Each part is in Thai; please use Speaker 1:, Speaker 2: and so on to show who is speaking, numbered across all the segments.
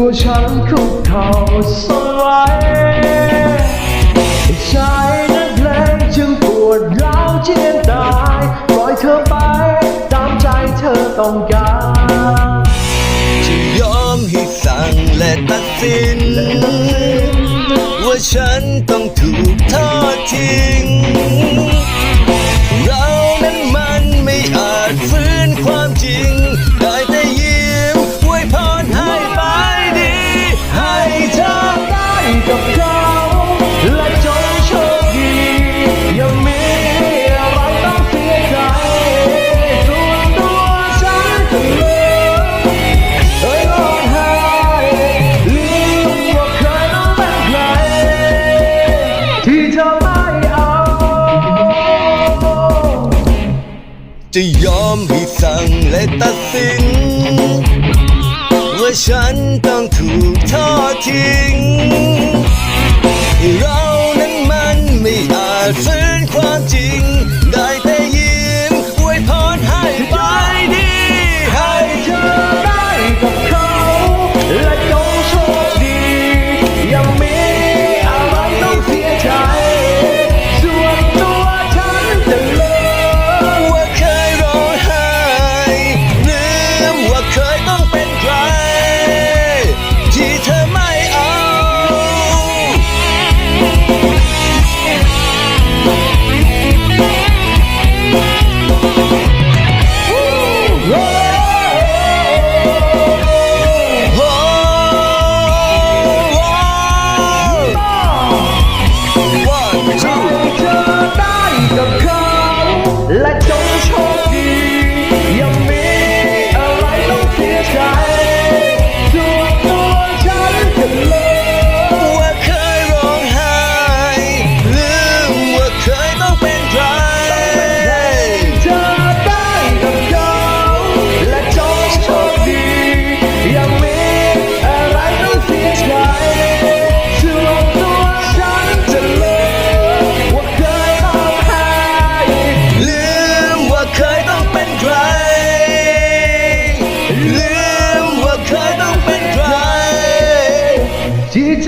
Speaker 1: ตัวฉันคุกเข่าสลายใจนั้นเพลงจึงปวดร้าวเจียนตายปล่อยเธอไป ตามใจเธอต้องการ
Speaker 2: จะยอมให้สั่งและตัดสิน ว่าฉันต้องถูกทอดทิ้ง จะ
Speaker 1: ยอมมี
Speaker 2: สั่งและตัดสิน ว่าฉันต้องถูกทอดทิ้ง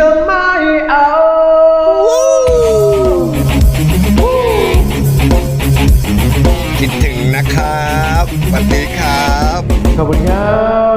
Speaker 1: ฉัไม่เอา
Speaker 2: คิดถึงนะครับสวัสดีครับ
Speaker 1: ขอบคุณครับ